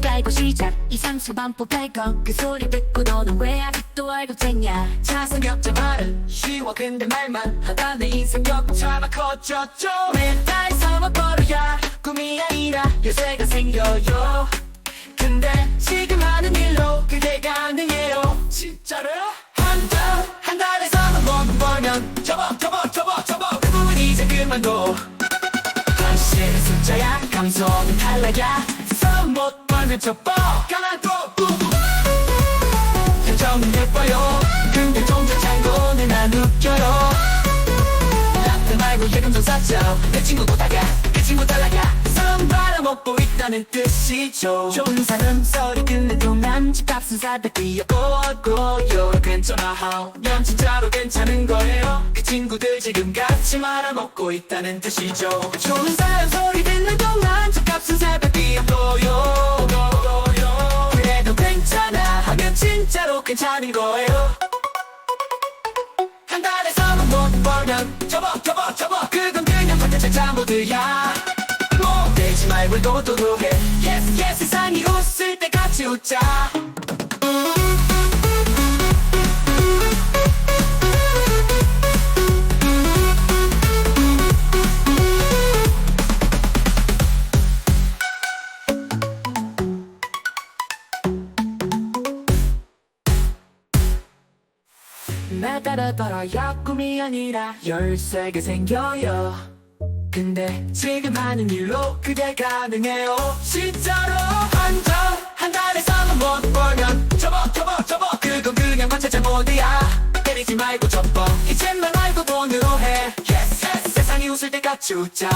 깔고 시작. 이상수 반복 발건 그 소리 듣고 너는 왜 아직도 알고 쟁냐 차선격자 말은 쉬워. 근데 말만 하다 내 인생 격차가 커졌죠. 맨날 서먹거려야 꿈이 아니라 요새가 생겨요. 근데 지금 하는 일로 그게 가능해요. 진짜로? 한달 한 달에서는 원 벌면 접어 접어 접어 접어. 그 부분 이제 그만둬. 현실은 숫자야 감성은 탈락이야. 손 못 벌면 접어 가만둬 우후. 표정은 예뻐요. 근데 종종 창고는 안 웃겨요. 라트 말고 예금 좀 쌓자 내 친구 보다가 그 친구 달라가 썸 바라먹고 있다는 뜻이죠. 좋은 사람 소리 듣는 동안 집값은 사백 뛰어오고요 괜찮아. 하면 진짜로 괜찮은 거예요. 그 친구들 지금 같이 말아먹고 있다는 뜻이죠. 좋은 사람 소리 듣는 동안 집값은 괜찮은 거예요? 한 달에서는 못 벌면 접어 접어 접어. 그건 그냥 컨텐츠 잘못이야. 뭐 되지 말고 도도도해 Yes yes 세상이 웃을 때 같이 웃자 나 따라 따라야 꿈이 아니라 열세개 생겨요. 근데 지금 하는 일로 그게 가능해요. 진짜로 한정 한 달에서는 못 벌면 접어 접어 접어. 그건 그냥 관찰 잘못이야. 때리지 말고 접어. 이젠 말 말고 돈으로 해. Yes, yes. 세상이 웃을 때 같이 웃자